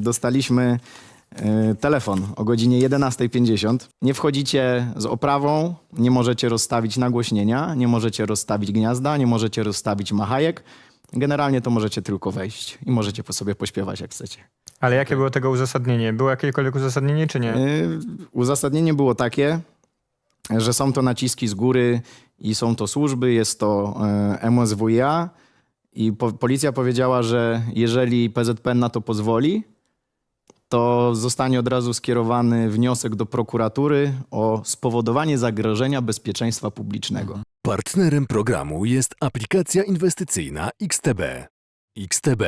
dostaliśmy e, telefon o godzinie 11.50. Nie wchodzicie z oprawą, nie możecie rozstawić nagłośnienia, nie możecie rozstawić gniazda, nie możecie rozstawić machajek. Generalnie to możecie tylko wejść i możecie po sobie pośpiewać jak chcecie. Ale jakie było tego uzasadnienie? Było jakiekolwiek uzasadnienie, czy nie? Y, Uzasadnienie było takie, że są to naciski z góry i są to służby, jest to y, MSWiA i po, policja powiedziała, że jeżeli PZPN na to pozwoli, to zostanie od razu skierowany wniosek do prokuratury o spowodowanie zagrożenia bezpieczeństwa publicznego. Partnerem programu jest aplikacja inwestycyjna XTB. XTB.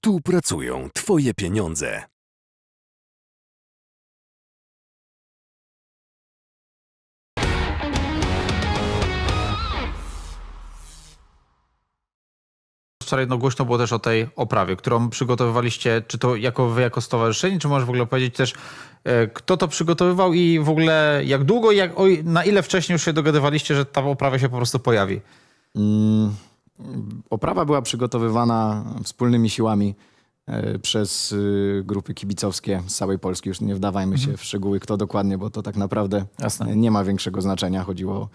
Tu pracują Twoje pieniądze. Wczoraj no, głośno było też o tej oprawie, którą przygotowywaliście, czy to jako wy, jako stowarzyszenie, czy możesz w ogóle powiedzieć też, e, kto to przygotowywał i w ogóle jak długo i jak, na ile wcześniej już się dogadywaliście, że ta oprawa się po prostu pojawi? Mm, Oprawa była przygotowywana wspólnymi siłami e, przez y, grupy kibicowskie z całej Polski. Już nie wdawajmy się w szczegóły, kto dokładnie, bo to tak naprawdę Jasne. nie ma większego znaczenia. Chodziło e,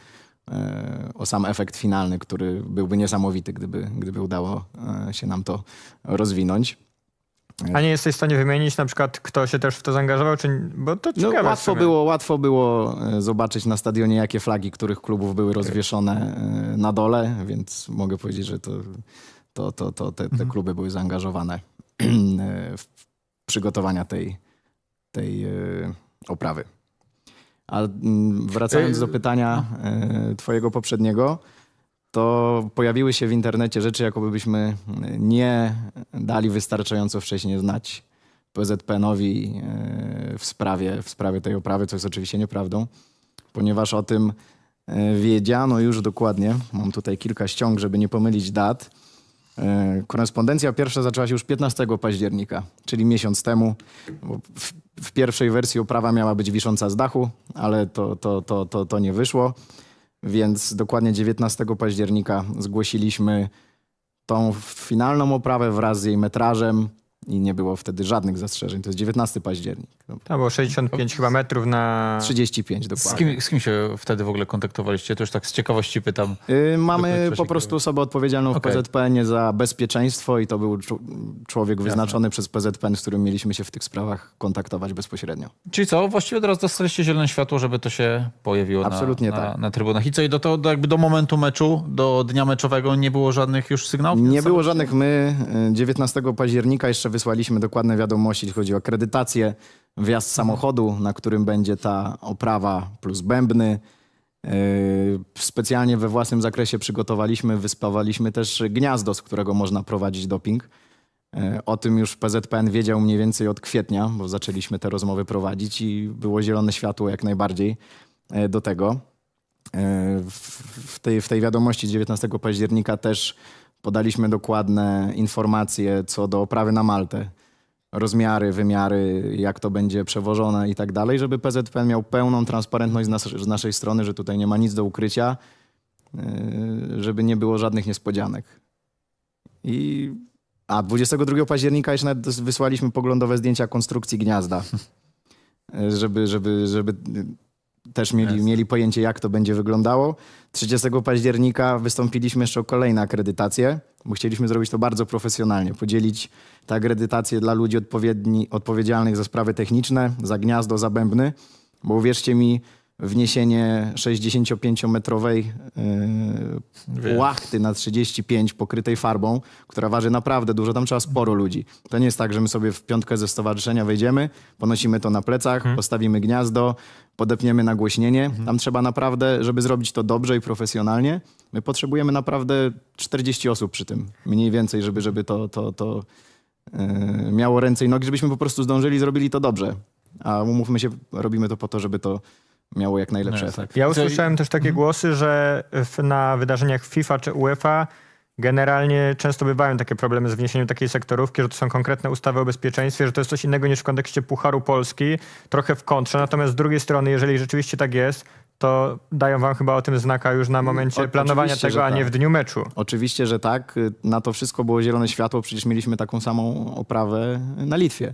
o sam efekt finalny, który byłby niesamowity, gdyby, gdyby udało e, się nam to rozwinąć. A nie jesteś w stanie wymienić na przykład, kto się też w to zaangażował, czy... bo to No, łatwo, było, łatwo było e, zobaczyć na stadionie, jakie flagi których klubów były rozwieszone e, na dole, więc mogę powiedzieć, że to, to, to, to te, te kluby były zaangażowane e, w przygotowania tej, tej e, oprawy. A mm, wracając do pytania e, twojego poprzedniego, to pojawiły się w internecie rzeczy, jakoby byśmy nie dali wystarczająco wcześnie znać PZPN-owi e, w sprawie, w sprawie tej oprawy, co jest oczywiście nieprawdą, ponieważ o tym wiedziano już dokładnie. Mam tutaj kilka ściąg, żeby nie pomylić dat. E, Korespondencja pierwsza zaczęła się już 15 października, czyli miesiąc temu. W, w pierwszej wersji oprawa miała być wisząca z dachu, ale to, to, to, to, to nie wyszło. Więc dokładnie 19 października zgłosiliśmy tą finalną oprawę wraz z jej metrażem i nie było wtedy żadnych zastrzeżeń. To jest 19 październik. No, To było 65 chyba metrów na... 35 Z dokładnie. kim, z kim się wtedy w ogóle kontaktowaliście? To już tak z ciekawości pytam. Y, Mamy po prostu osobę odpowiedzialną w Okej. PZPN za bezpieczeństwo i to był człowiek wyznaczony przez PZPN, z którym mieliśmy się w tych sprawach kontaktować bezpośrednio. Czyli co, właściwie teraz dostaliście zielone światło, żeby to się pojawiło Absolutnie na, na, tak. na trybunach. I co, i do, to, do, jakby do momentu meczu, do dnia meczowego nie było żadnych już sygnałów? Nie było żadnych my. y, 19 października jeszcze wysłaliśmy dokładne wiadomości, jeśli chodzi o akredytację, wjazd samochodu, na którym będzie ta oprawa plus bębny. Yy, Specjalnie we własnym zakresie przygotowaliśmy, wyspawaliśmy też gniazdo, z którego można prowadzić doping. Yy, O tym już PZPN wiedział mniej więcej od kwietnia, bo zaczęliśmy te rozmowy prowadzić i było zielone światło jak najbardziej yy, do tego. W, tej, w tej wiadomości 19 października też podaliśmy dokładne informacje co do oprawy na Maltę. Rozmiary, wymiary, jak to będzie przewożone i tak dalej, żeby PZPN miał pełną transparentność z, nas, z naszej strony, że tutaj nie ma nic do ukrycia, yy, żeby nie było żadnych niespodzianek. I a 22 października jeszcze nawet wysłaliśmy poglądowe zdjęcia konstrukcji gniazda, yy, żeby, żeby, żeby też mieli, Jasne. mieli pojęcie, jak to będzie wyglądało. 30 października wystąpiliśmy jeszcze o kolejne akredytacje, bo chcieliśmy zrobić to bardzo profesjonalnie, podzielić te akredytacje dla ludzi odpowiedni, odpowiedzialnych za sprawy techniczne, za gniazdo, za bębny, bo uwierzcie mi, wniesienie 65-metrowej Wiem. yy, łachty na 35 pokrytej farbą, która waży naprawdę dużo, tam trzeba sporo ludzi. To nie jest tak, że my sobie w piątkę ze stowarzyszenia wejdziemy, ponosimy to na plecach, postawimy gniazdo, podepniemy nagłośnienie. Tam trzeba naprawdę, żeby zrobić to dobrze i profesjonalnie, my potrzebujemy naprawdę 40 osób przy tym, mniej więcej, żeby, żeby to, to, to yy, miało ręce i nogi, żebyśmy po prostu zdążyli zrobili to dobrze. A umówmy się, robimy to po to, żeby to miało jak najlepszy No, efekt. tak. Ja Co- usłyszałem też takie głosy, że na wydarzeniach FIFA czy UEFA generalnie często bywają takie problemy z wniesieniem takiej sektorówki, że to są konkretne ustawy o bezpieczeństwie, że to jest coś innego niż w kontekście Pucharu Polski, trochę w kontrze. Natomiast z drugiej strony, jeżeli rzeczywiście tak jest, to dają wam chyba o tym znaka już na momencie O- planowania tego, że a nie tak. w dniu meczu. Oczywiście, że tak. Na to wszystko było zielone światło. Przecież mieliśmy taką samą oprawę na Litwie.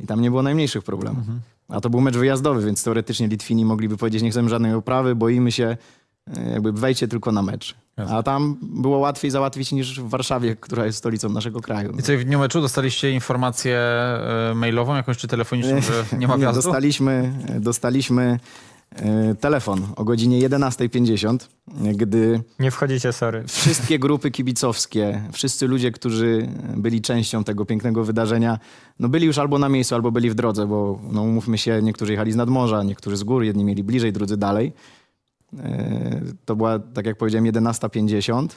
i tam nie było najmniejszych problemów. A to był mecz wyjazdowy, więc teoretycznie Litwini mogliby powiedzieć, nie chcemy żadnej oprawy, boimy się, e, jakby wejdźcie tylko na mecz. A tam było łatwiej załatwić niż w Warszawie, która jest stolicą naszego kraju. I co, w dniu meczu dostaliście informację e, mailową jakąś czy telefoniczną, że nie ma wjazdu? Dostaliśmy, dostaliśmy e, telefon o godzinie 11.50, gdy Nie wchodzicie, sorry. wszystkie grupy kibicowskie, wszyscy ludzie, którzy byli częścią tego pięknego wydarzenia, no byli już albo na miejscu, albo byli w drodze, bo no umówmy się, niektórzy jechali z nadmorza, niektórzy z gór, jedni mieli bliżej, drudzy dalej. E, To była, tak jak powiedziałem, 11.50.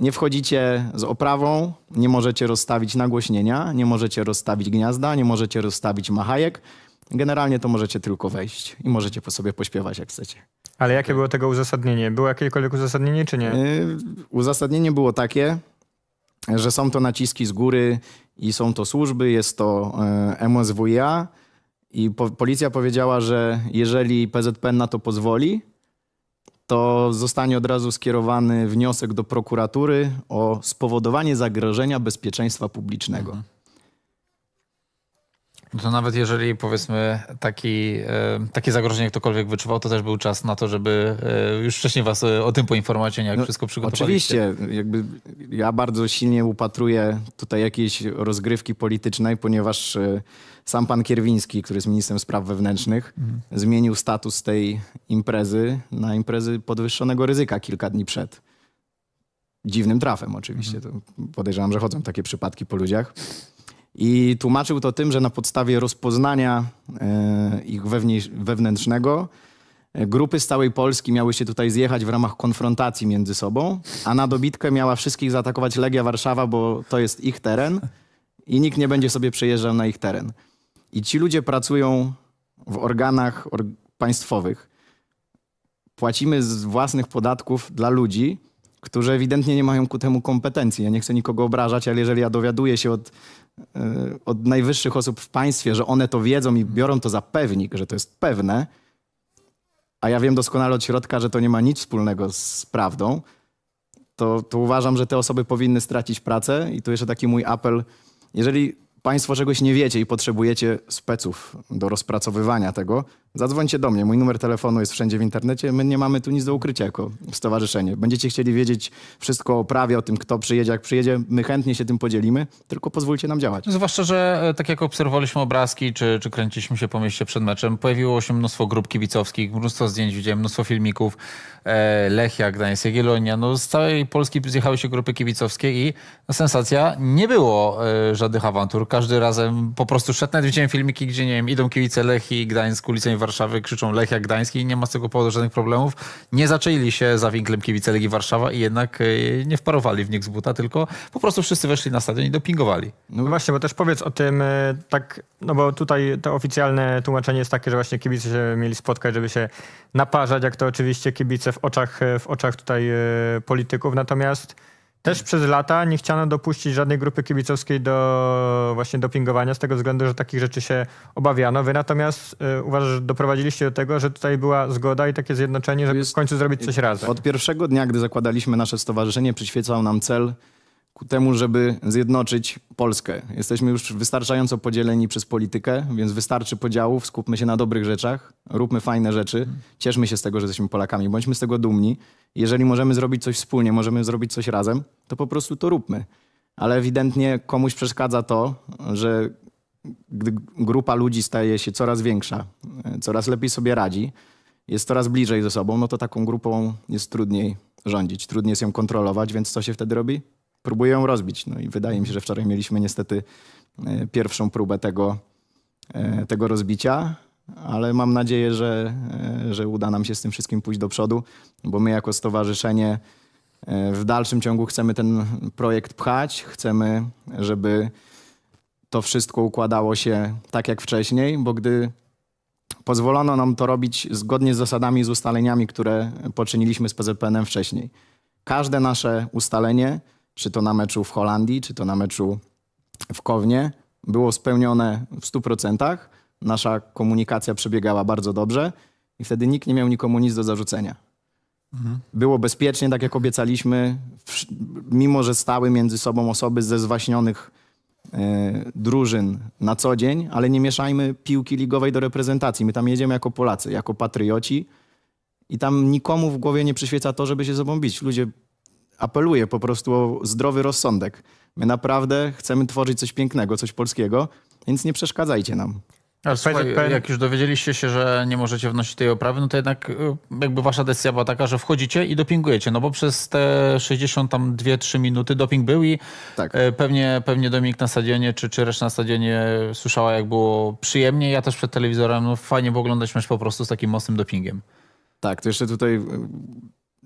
Nie wchodzicie z oprawą, nie możecie rozstawić nagłośnienia, nie możecie rozstawić gniazda, nie możecie rozstawić machajek. Generalnie to możecie tylko wejść i możecie po sobie pośpiewać jak chcecie. Ale jakie było tego uzasadnienie? Było jakiekolwiek uzasadnienie, czy nie? Y, Uzasadnienie było takie, że są to naciski z góry i są to służby, jest to e, MSWiA i po, policja powiedziała, że jeżeli PZPN na to pozwoli, to zostanie od razu skierowany wniosek do prokuratury o spowodowanie zagrożenia bezpieczeństwa publicznego. No To nawet jeżeli powiedzmy taki, e, takie zagrożenie ktokolwiek wyczuwał, to też był czas na to, żeby e, już wcześniej was e, o tym poinformować, jak No, wszystko przygotowaliście. Oczywiście, jakby ja bardzo silnie upatruję tutaj jakiejś rozgrywki politycznej, ponieważ sam pan Kierwiński, który jest ministrem spraw wewnętrznych, zmienił status tej imprezy na imprezy podwyższonego ryzyka kilka dni przed. Dziwnym trafem oczywiście. To podejrzewam, że chodzą takie przypadki po ludziach. I tłumaczył to tym, że na podstawie rozpoznania e, ich wewnętrz- wewnętrznego e, grupy z całej Polski miały się tutaj zjechać w ramach konfrontacji między sobą, a na dobitkę miała wszystkich zaatakować Legia Warszawa, bo to jest ich teren i nikt nie będzie sobie przejeżdżał na ich teren. I ci ludzie pracują w organach or- państwowych. Płacimy z własnych podatków dla ludzi, którzy ewidentnie nie mają ku temu kompetencji. Ja nie chcę nikogo obrażać, ale jeżeli ja dowiaduję się od, od najwyższych osób w państwie, że one to wiedzą i biorą to za pewnik, że to jest pewne, a ja wiem doskonale od środka, że to nie ma nic wspólnego z prawdą, to, to uważam, że te osoby powinny stracić pracę. I tu jeszcze taki mój apel. Jeżeli Państwo czegoś nie wiecie i potrzebujecie speców do rozpracowywania tego, zadzwońcie do mnie. Mój numer telefonu jest wszędzie w internecie. My nie mamy tu nic do ukrycia jako stowarzyszenie. Będziecie chcieli wiedzieć wszystko o prawie, o tym, kto przyjedzie, jak przyjedzie. My chętnie się tym podzielimy, tylko pozwólcie nam działać. Zwłaszcza, że e, tak jak obserwowaliśmy obrazki, czy, czy kręciliśmy się po mieście przed meczem, pojawiło się mnóstwo grup kibicowskich, mnóstwo zdjęć, widziałem mnóstwo filmików. E, Lechia, Gdańsk, Jagiellonia, no z całej Polski zjechały się grupy kibicowskie i sensacja, nie było e, żadnych awantur. Każdy razem po prostu szedł. Nawet widziałem filmiki, gdzie nie wiem, idą kibice Lechii, Gdańsk, ulicami Warszawy, krzyczą Lechia, Gdańsk i nie ma z tego powodu żadnych problemów. Nie zaczęli się za winklem kibice Legii Warszawa i jednak e, nie wparowali w nich z buta, tylko po prostu wszyscy weszli na stadion i dopingowali. No właśnie, bo też powiedz o tym e, tak, no bo tutaj to oficjalne tłumaczenie jest takie, że właśnie kibice się mieli spotkać, żeby się naparzać, jak to oczywiście kibice w oczach, e, w oczach tutaj polityków, natomiast też przez lata nie chciano dopuścić żadnej grupy kibicowskiej do właśnie dopingowania z tego względu, że takich rzeczy się obawiano. Wy natomiast e, uważasz, że doprowadziliście do tego, że tutaj była zgoda i takie zjednoczenie, żeby w końcu zrobić coś razem. Od pierwszego dnia, gdy zakładaliśmy nasze stowarzyszenie, przyświecał nam cel ku temu, żeby zjednoczyć Polskę. Jesteśmy już wystarczająco podzieleni przez politykę, więc wystarczy podziałów, skupmy się na dobrych rzeczach, róbmy fajne rzeczy, cieszmy się z tego, że jesteśmy Polakami, bądźmy z tego dumni. Jeżeli możemy zrobić coś wspólnie, możemy zrobić coś razem, to po prostu to róbmy. Ale ewidentnie komuś przeszkadza to, że gdy grupa ludzi staje się coraz większa, coraz lepiej sobie radzi, jest coraz bliżej ze sobą, no to taką grupą jest trudniej rządzić, trudniej jest ją kontrolować, więc co się wtedy robi? Próbuje ją rozbić. No i wydaje mi się, że wczoraj mieliśmy niestety e, pierwszą próbę tego, e, tego rozbicia, ale mam nadzieję, że, e, że uda nam się z tym wszystkim pójść do przodu, bo my jako stowarzyszenie w dalszym ciągu chcemy ten projekt pchać, chcemy, żeby to wszystko układało się tak jak wcześniej, bo gdy pozwolono nam to robić zgodnie z zasadami, z ustaleniami, które poczyniliśmy z PZPN-em wcześniej. Każde nasze ustalenie, czy to na meczu w Holandii, czy to na meczu w Kownie, było spełnione w 100%. Nasza komunikacja przebiegała bardzo dobrze i wtedy nikt nie miał nikomu nic do zarzucenia. Było bezpiecznie, tak jak obiecaliśmy, mimo że stały między sobą osoby ze zwaśnionych drużyn na co dzień, ale nie mieszajmy piłki ligowej do reprezentacji. My tam jedziemy jako Polacy, jako patrioci i tam nikomu w głowie nie przyświeca to, żeby się sobą bić. Ludzie apeluję po prostu o zdrowy rozsądek. My naprawdę chcemy tworzyć coś pięknego, coś polskiego, więc nie przeszkadzajcie nam. Ale słuchaj, jak już dowiedzieliście się, że nie możecie wnosić tej oprawy, no to jednak y, jakby wasza decyzja była taka, że wchodzicie i dopingujecie, no bo przez te 62-3 minuty doping był i Tak. e, pewnie, pewnie Dominik na stadionie czy, czy reszta na stadionie słyszała jak było przyjemnie. Ja też przed telewizorem, no fajnie było oglądać mecz po prostu z takim mocnym dopingiem. Tak, to jeszcze tutaj, y,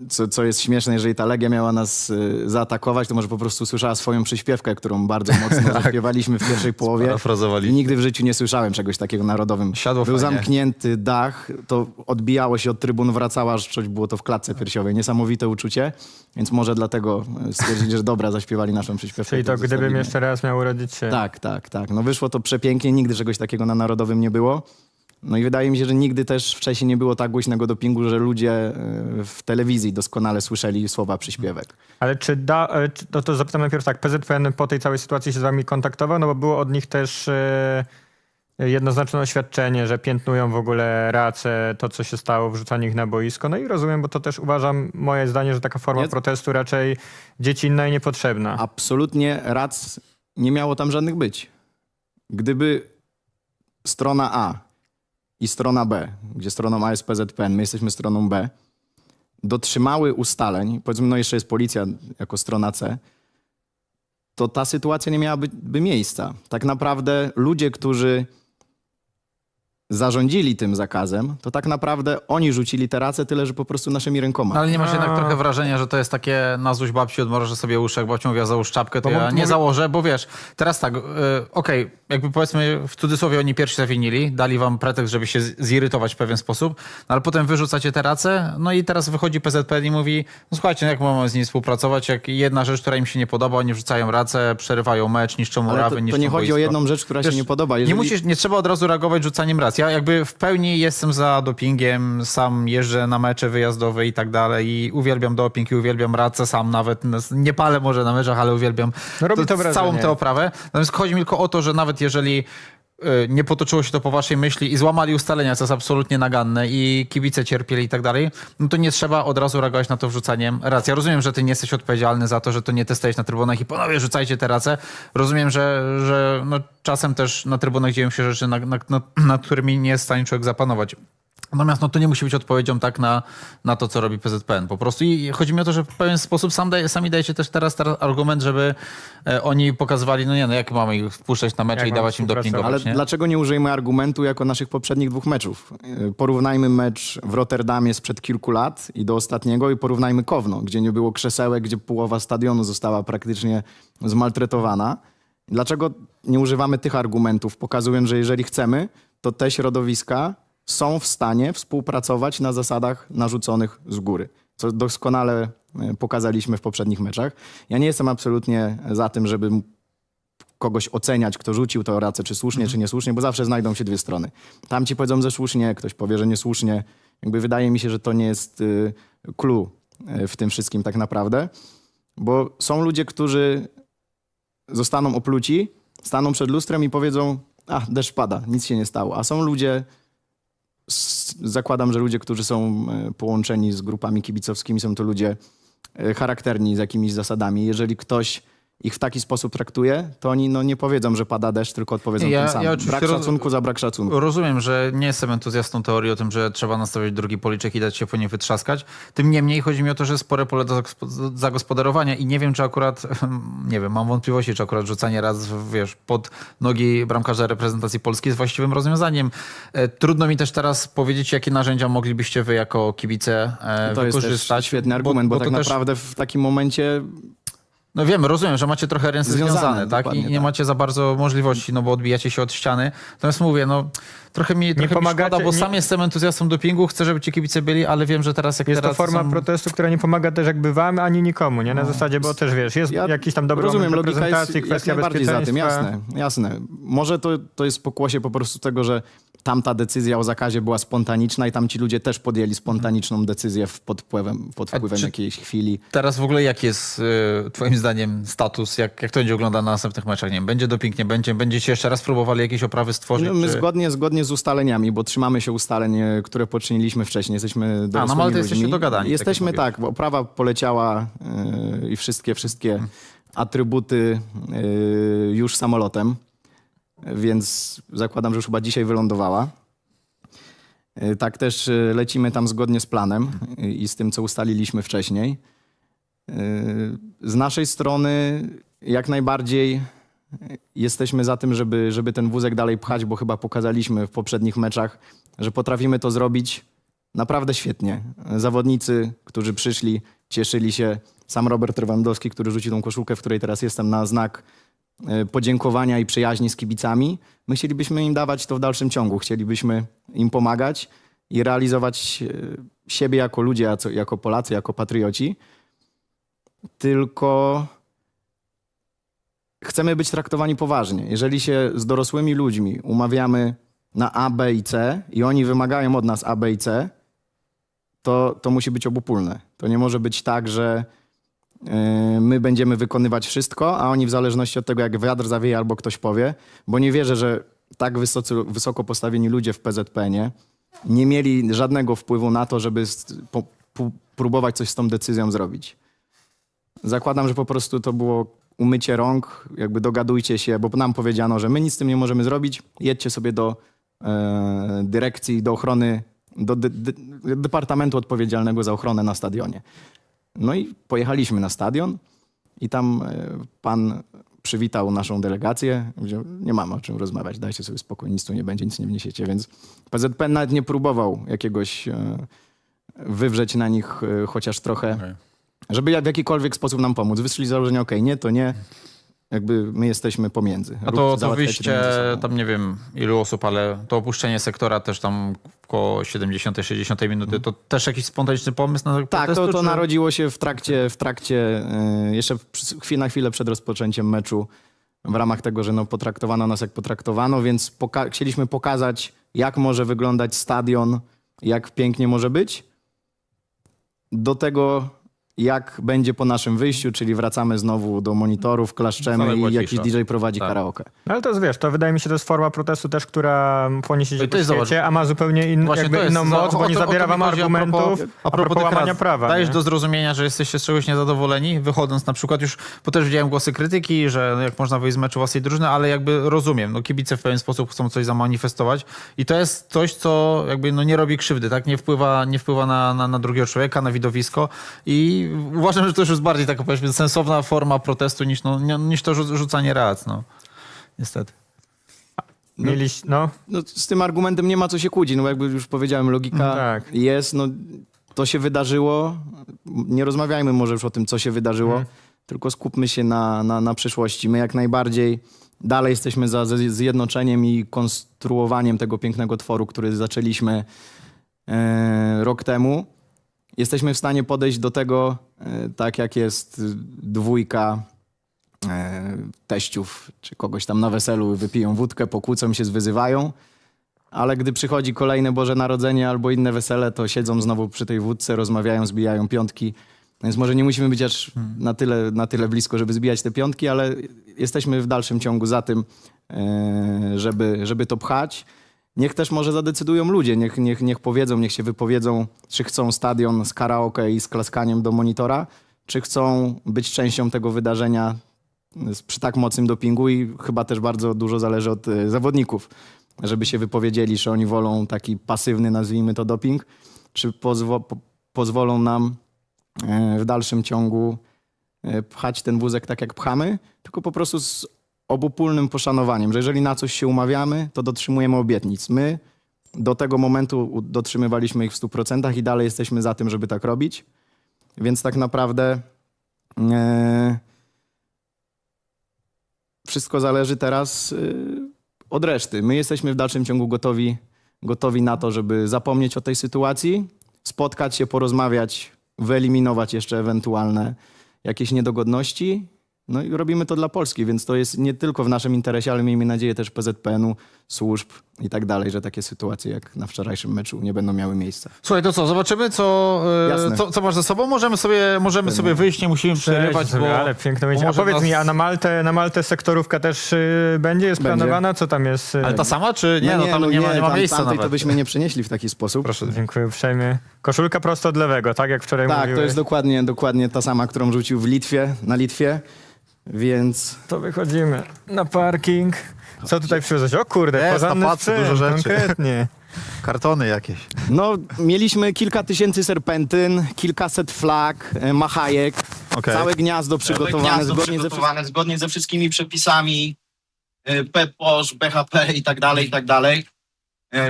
co, co jest śmieszne, jeżeli ta Legia miała nas y, zaatakować, to może po prostu słyszała swoją przyśpiewkę, którą bardzo mocno zaśpiewaliśmy w pierwszej połowie. I nigdy w życiu nie słyszałem czegoś takiego narodowym. Siadło Był fajnie. zamknięty dach, to odbijało się od trybun, wracała, aż coś było to w klatce piersiowej. Niesamowite uczucie, więc może dlatego y, stwierdzili, że dobra, zaśpiewali naszą przyśpiewkę. Czyli to gdybym zostawimy. jeszcze raz miał urodzić się. Tak, tak, tak. No wyszło to przepięknie, nigdy czegoś takiego na Narodowym nie było. No i wydaje mi się, że nigdy też wcześniej nie było tak głośnego dopingu, że ludzie e, w telewizji doskonale słyszeli słowa przyśpiewek. Ale czy da, e, no to zapytam najpierw tak, PZPN po tej całej sytuacji się z wami kontaktował, no bo było od nich też e, jednoznaczne oświadczenie, że piętnują w ogóle racę, to co się stało, wrzucanie ich na boisko. No i rozumiem, bo to też uważam, moje zdanie, że taka forma Nie- protestu raczej dziecinna i niepotrzebna. Absolutnie rac nie miało tam żadnych być. Gdyby strona A i strona B, gdzie stroną A jest PZPN, my jesteśmy stroną B, dotrzymały ustaleń, powiedzmy, no jeszcze jest policja jako strona C, to ta sytuacja nie miałaby by miejsca. Tak naprawdę ludzie, którzy zarządzili tym zakazem, to tak naprawdę oni rzucili te race, tyle że po prostu naszymi rękoma. No, ale nie masz jednak trochę wrażenia, że to jest takie na złość babci odmrożę sobie uszy, jak babcia mówiła załóż czapkę, to Bo ja nie założę, bo wiesz, teraz tak, y, okej, jakby powiedzmy w cudzysłowie oni pierwsi zawinili, dali wam pretekst, żeby się z- zirytować w pewien sposób, no, ale potem wyrzucacie te race, no i teraz wychodzi PZPN i mówi, no słuchajcie, no jak mamy z nimi współpracować, jak jedna rzecz, która im się nie podoba, oni wrzucają race, przerywają mecz, niszczą Ale murawy, to, to niszczą nie chodzi boisko. o jedną rzecz, która Wiesz, się nie podoba. Jeżeli... Nie, musisz, nie trzeba od razu reagować rzucaniem racji. Ja jakby w pełni jestem za dopingiem, sam jeżdżę na mecze wyjazdowe i tak dalej i uwielbiam doping i uwielbiam racę, sam nawet nie palę może na meczach, ale uwielbiam No robi to wrażenie. całą tę oprawę. Natomiast chodzi mi tylko o to, że nawet jeżeli nie potoczyło się to po waszej myśli i złamali ustalenia, co jest absolutnie naganne i kibice cierpieli i tak dalej, no to nie trzeba od razu reagować na to wrzucaniem racji. Ja rozumiem, że ty nie jesteś odpowiedzialny za to, że to nie ty na trybunach i panowie rzucajcie te racje. Rozumiem, że, że no, czasem też na trybunach dzieją się rzeczy, nad, nad, nad, nad którymi nie jest w stanie człowiek zapanować. Natomiast no, to nie musi być odpowiedzią tak na, na to, co robi PZPN. Po prostu i chodzi mi o to, że w pewien sposób sam daje, sami dajecie też teraz, teraz argument, żeby e, oni pokazywali, no nie, no jak mamy ich wpuszczać na mecze Jak i dawać im dopingować, Ale nie? dlaczego nie użyjemy argumentu jako naszych poprzednich dwóch meczów? Yy, Porównajmy mecz w Rotterdamie sprzed kilku lat i do ostatniego i porównajmy Kowno, gdzie nie było krzesełek, gdzie połowa stadionu została praktycznie zmaltretowana. Dlaczego nie używamy tych argumentów, pokazując, że jeżeli chcemy, to te środowiska są w stanie współpracować na zasadach narzuconych z góry, co doskonale e, pokazaliśmy w poprzednich meczach. Ja nie jestem absolutnie za tym, żeby kogoś oceniać, kto rzucił to racę, czy słusznie, czy niesłusznie, bo zawsze znajdą się dwie strony. Tam ci powiedzą, że słusznie, ktoś powie, że niesłusznie. Jakby wydaje mi się, że to nie jest y, clue y, w tym wszystkim tak naprawdę, bo są ludzie, którzy zostaną opluci, staną przed lustrem i powiedzą, a deszcz pada, nic się nie stało. A są ludzie, zakładam, że ludzie, którzy są y, połączeni z grupami kibicowskimi, są to ludzie y, charakterni z jakimiś zasadami. Jeżeli ktoś ich w taki sposób traktuje, to oni no, nie powiedzą, że pada deszcz, tylko odpowiedzą Ja- tym samym. ja brak szacunku za brak szacunku. Rozumiem, że nie jestem entuzjastą teorii o tym, że trzeba nastawiać drugi policzek i dać się po nie wytrzaskać. Tym niemniej chodzi mi o to, że spore pole do zagospodarowania i nie wiem, czy akurat, nie wiem, mam wątpliwości, czy akurat rzucanie raz, wiesz, pod nogi bramkarza reprezentacji Polski jest właściwym rozwiązaniem. E, Trudno mi też teraz powiedzieć, jakie narzędzia moglibyście wy jako kibice e, To jest wykorzystać. też świetny argument, bo, tak to też- naprawdę w takim momencie No wiem, rozumiem, że macie trochę ręce Związane, związane, tak? I nie tak. macie za bardzo możliwości, no bo odbijacie się od ściany. Natomiast mówię, no trochę mi, trochę mi pomagacie- szkoda, bo nie- sam jestem entuzjastą dopingu, chcę, żeby ci kibice byli, ale wiem, że teraz jak Jest te to racje forma są... protestu, która nie pomaga też jakby wam, ani nikomu, nie? Na No. zasadzie, bo też wiesz, jest Ja jakiś tam dobry rozumiem, moment logika jest reprezentacji, jak kwestia najbardziej za tym, bezpieczeństwa. jasne, jasne. Może to, to jest pokłosie po prostu tego, że tamta decyzja o zakazie była spontaniczna i tam ci ludzie też podjęli spontaniczną decyzję w- pod wpływem, pod A wpływem jakiejś chwili. Teraz w ogóle jaki jest y, twoim zdaniem status? Jak, jak to będzie wyglądać na następnych meczach? Nie wiem, będzie doping, nie będzie? Będziecie jeszcze raz próbowali jakieś oprawy stworzyć? No, my czy... zgodnie, zgodnie z ustaleniami, bo trzymamy się ustaleń, e, które poczyniliśmy wcześniej. Jesteśmy dorosłymi no ale to jesteście dogadani, tak Jesteśmy jak tak, bo prawa poleciała e, i wszystkie, wszystkie atrybuty e, już samolotem, więc zakładam, że już chyba dzisiaj wylądowała. E, Tak też e, lecimy tam zgodnie z planem i z tym, co ustaliliśmy wcześniej. E, Z naszej strony jak najbardziej jesteśmy za tym, żeby, żeby ten wózek dalej pchać, bo chyba pokazaliśmy w poprzednich meczach, że potrafimy to zrobić naprawdę świetnie. Zawodnicy, którzy przyszli, cieszyli się. Sam Robert Lewandowski, który rzucił tą koszulkę, w której teraz jestem, na znak podziękowania i przyjaźni z kibicami. My chcielibyśmy im dawać to w dalszym ciągu. Chcielibyśmy im pomagać i realizować e, siebie jako ludzie, jako Polacy, jako patrioci. Tylko chcemy być traktowani poważnie. Jeżeli się z dorosłymi ludźmi umawiamy na A, B i C i oni wymagają od nas A, B i C, to, to musi być obopólne. To nie może być tak, że my będziemy wykonywać wszystko, a oni w zależności od tego, jak wiatr zawieje albo ktoś powie, bo nie wierzę, że tak wysocy, wysoko postawieni ludzie w PZPN-ie nie mieli żadnego wpływu na to, żeby po, pu- próbować coś z tą decyzją zrobić. Zakładam, że po prostu to było umycie rąk, jakby dogadujcie się, bo nam powiedziano, że my nic z tym nie możemy zrobić, jedźcie sobie do e, dyrekcji, do ochrony, do departamentu odpowiedzialnego za ochronę na stadionie. No i pojechaliśmy na stadion i tam e, pan przywitał naszą delegację. Powiedział, nie mamy o czym rozmawiać, dajcie sobie spokój, nic tu nie będzie, nic nie wniesiecie. Więc PZP nawet nie próbował jakiegoś e, wywrzeć na nich e, chociaż trochę żeby w jakikolwiek sposób nam pomóc. Wyszli z założenia, okej, nie, to nie. Jakby my jesteśmy pomiędzy. A to, to wyjście, tam nie wiem ilu osób, ale to opuszczenie sektora też tam około 70-60 minuty, to też jakiś spontaniczny pomysł na Tak, to, protestu, to czy- narodziło się w trakcie, w trakcie yy, jeszcze na chwilę przed rozpoczęciem meczu w ramach tego, że no, potraktowano nas jak potraktowano, więc poka- chcieliśmy pokazać, jak może wyglądać stadion, jak pięknie może być. Do tego, jak będzie po naszym wyjściu, czyli wracamy znowu do monitorów, klaszczemy i jakiś. DJ prowadzi Tak. karaoke. No ale to jest, wiesz, to wydaje mi się, to jest forma protestu też, która płynie się i po jest, świecie, a ma zupełnie in, Właśnie jakby to jest inną za- moc, bo nie zabiera wam chodzi a propos- argumentów a propos tych łamania rad. prawa. Dajesz nie? do zrozumienia, że jesteście z czegoś niezadowoleni, wychodząc na przykład już, bo też widziałem głosy krytyki, że no jak można wyjść z meczu własnej drużyny, ale jakby rozumiem, no kibice w pewien sposób chcą coś zamanifestować i to jest coś, co jakby no nie robi krzywdy, tak? Nie wpływa, nie wpływa na, na, na drugiego człowieka, na widowisko i uważam, że to już jest bardziej taka powiedzmy sensowna forma protestu niż, no, niż to rzu- rzucanie rac, no. Niestety. Mieliś, no, No, z tym argumentem nie ma co się kłócić, no jakby już powiedziałem, logika Tak. jest, no to się wydarzyło, nie rozmawiajmy może już o tym, co się wydarzyło, tylko skupmy się na, na, na przyszłości. My jak najbardziej dalej jesteśmy za ze- zjednoczeniem i konstruowaniem tego pięknego tworu, który zaczęliśmy e, rok temu. Jesteśmy w stanie podejść do tego e, tak, jak jest dwójka e, teściów czy kogoś tam na weselu wypiją wódkę, pokłócą się, zwyzywają, ale gdy przychodzi kolejne Boże Narodzenie albo inne wesele, to siedzą znowu przy tej wódce, rozmawiają, zbijają piątki. Więc może nie musimy być aż na, tyle, na tyle blisko, żeby zbijać te piątki, ale jesteśmy w dalszym ciągu za tym, e, żeby, żeby to pchać. Niech też może zadecydują ludzie, niech, niech, niech powiedzą, niech się wypowiedzą, czy chcą stadion z karaoke i z klaskaniem do monitora, czy chcą być częścią tego wydarzenia przy tak mocnym dopingu i chyba też bardzo dużo zależy od e, zawodników, żeby się wypowiedzieli, że oni wolą taki pasywny, nazwijmy to, doping, czy pozwo- po, pozwolą nam e, w dalszym ciągu e, pchać ten wózek tak, jak pchamy, tylko po prostu z obopólnym poszanowaniem, że jeżeli na coś się umawiamy, to dotrzymujemy obietnic. My do tego momentu dotrzymywaliśmy ich w 100% i dalej jesteśmy za tym, żeby tak robić. Więc tak naprawdę e, wszystko zależy teraz y, od reszty. My jesteśmy w dalszym ciągu gotowi, gotowi na to, żeby zapomnieć o tej sytuacji, spotkać się, porozmawiać, wyeliminować jeszcze ewentualne jakieś niedogodności. No i robimy to dla Polski, więc to jest nie tylko w naszym interesie, ale miejmy nadzieję też PZPN-u, służb i tak dalej, że takie sytuacje jak na wczorajszym meczu nie będą miały miejsca. Słuchaj, to co, zobaczymy, co, e, Jasne. co, co masz ze sobą? Możemy sobie, możemy sobie wyjść, nie musimy przerywać, Cześć, bo... ale piękne bo będzie. A powiedz nas- mi, a na Maltę, na Maltę sektorówka też y, będzie? Jest Będzie. planowana? Co tam jest? y? Ale ta sama, czy nie? No, tam nie, ma, nie ma tam, miejsca tamtej nawet. to byśmy nie przynieśli w taki sposób. Proszę. Dziękuję uprzejmie. Koszulka prosto od lewego, tak jak wczoraj Tak, mówiłeś. to jest dokładnie, dokładnie ta sama, którą rzucił w Litwie, na Litwie, więc To wychodzimy na parking. Co tutaj przywiozłeś? O kurde, Jest, porządny na pacy sprzęt, dużo rzeczy. konkretnie. Kartony jakieś. no, mieliśmy kilka tysięcy serpentyn, kilkaset flag, e, machajek, Okej. całe gniazdo przygotowane Gniazdo zgodnie ze przygotowane zgodnie ze wszystkimi przepisami y, PPOŚ, BHP i tak dalej, i tak dalej.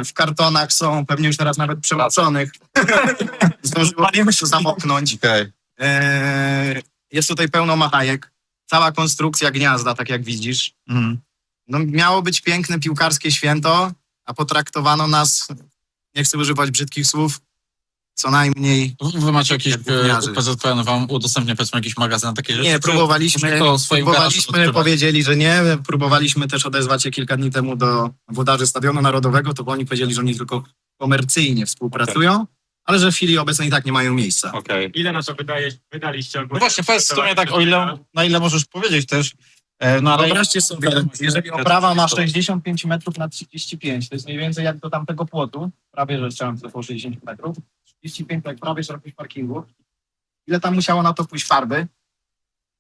Y, W kartonach są pewnie już teraz nawet przemoconych. Zdążyłem się zamoknąć. Y, Jest tutaj pełno machajek. Cała konstrukcja gniazda, tak jak widzisz. Mhm. No, miało być piękne piłkarskie święto, a potraktowano nas, nie chcę używać brzydkich słów, co najmniej Wy macie jakiś Jak gówniarze. e, PZPN wam udostępnia powiedzmy jakiś magazyn na takie rzeczy? Nie, próbowaliśmy, próbowaliśmy powiedzieli, że nie. Próbowaliśmy też odezwać się kilka dni temu do włodarzy Stadionu Narodowego, to oni powiedzieli, że oni tylko komercyjnie współpracują, ale że w chwili obecnej i tak nie mają miejsca. Okej. Ile na to wydaje, wydaliście No właśnie, powiedz w sumie tak, o ile, na ile możesz powiedzieć też, e, no ale... Wyobraźcie sobie, jeżeli oprawa ma 65 metrów na 35, to jest mniej więcej jak do tamtego płotu, prawie że chciałem to po 60 metrów, 35 jak prawie szerokość parkingu, ile tam musiało na to pójść farby?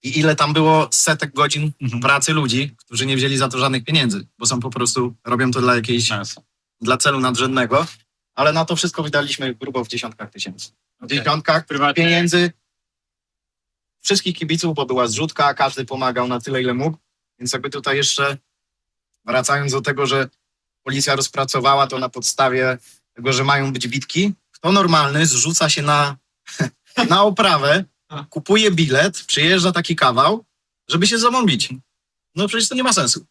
I ile tam było setek godzin Mhm. pracy ludzi, którzy nie wzięli za to żadnych pieniędzy, bo są po prostu, robią to dla jakiejś, dla celu nadrzędnego, ale na to wszystko wydaliśmy grubo w dziesiątkach tysięcy. W Okej. dziesiątkach pieniędzy wszystkich kibiców, bo była zrzutka, każdy pomagał na tyle, ile mógł. Więc jakby tutaj jeszcze wracając do tego, że policja rozpracowała to na podstawie tego, że mają być bitki, kto normalny zrzuca się na, na oprawę, kupuje bilet, przyjeżdża taki kawał, żeby się z sobą bić. No przecież to nie ma sensu.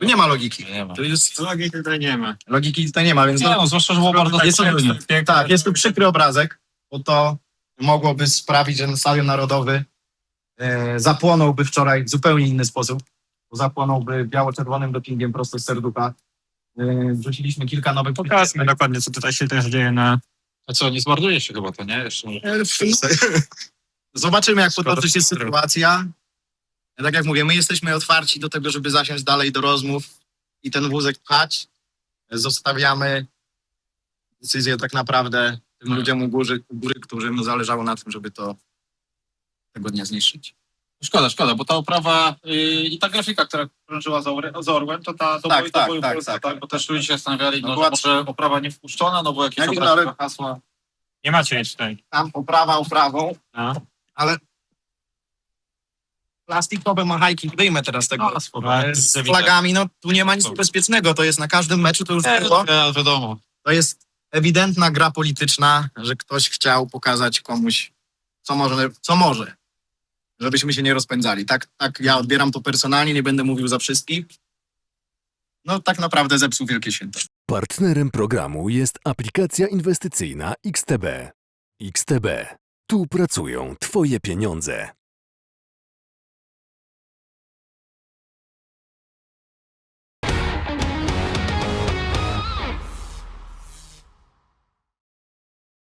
Tu nie ma logiki. Nie ma. To jest, Logiki tutaj nie ma. logiki tutaj nie ma, więc Nie, no, zwłaszcza, że było bardzo jest to, dostępne. tak, jest tu przykry obrazek, bo to mogłoby sprawić, że Stadion Narodowy e, zapłonąłby wczoraj w zupełnie inny sposób, zapłonąłby biało-czerwonym dopingiem prosto z serducha. E, wrzuciliśmy kilka nowych Pokażmy dokładnie, co tutaj się też dzieje na... A co, nie zmarnuje się chyba to, nie? Jeszcze. E, Zobaczymy, jak potoczy się sytuacja. Tak jak mówię, my jesteśmy otwarci do tego, żeby zasiąść dalej do rozmów i ten wózek pchać. Zostawiamy decyzję tak naprawdę tym No. ludziom u góry, u góry, którym zależało na tym, żeby to tego dnia zniszczyć. Szkoda, szkoda, bo ta oprawa yy, i ta grafika, która krążyła z, Orłem, to ta to Tak, to tak, były tak, Polsce, tak, tak, tak, Bo tak. też ludzie się zastanawiali, No no, była- że może oprawa nie wpuszczona, no bo jakieś Ja ale- hasła. Nie macie nic tutaj. Tam oprawa oprawą, No. ale plastikowe machajki, wyjmę teraz tego. A, spoko. E, z flagami, no tu nie ma nic bezpiecznego, to jest na każdym meczu, to już Nie, było. no, wiadomo. To jest ewidentna gra polityczna, że ktoś chciał pokazać komuś, co może, co może, żebyśmy się nie rozpędzali. Tak, tak ja odbieram to personalnie, nie będę mówił za wszystkich. No tak naprawdę zepsuł wielkie święto. Partnerem programu jest aplikacja inwestycyjna XTB. XTB. Tu pracują Twoje pieniądze.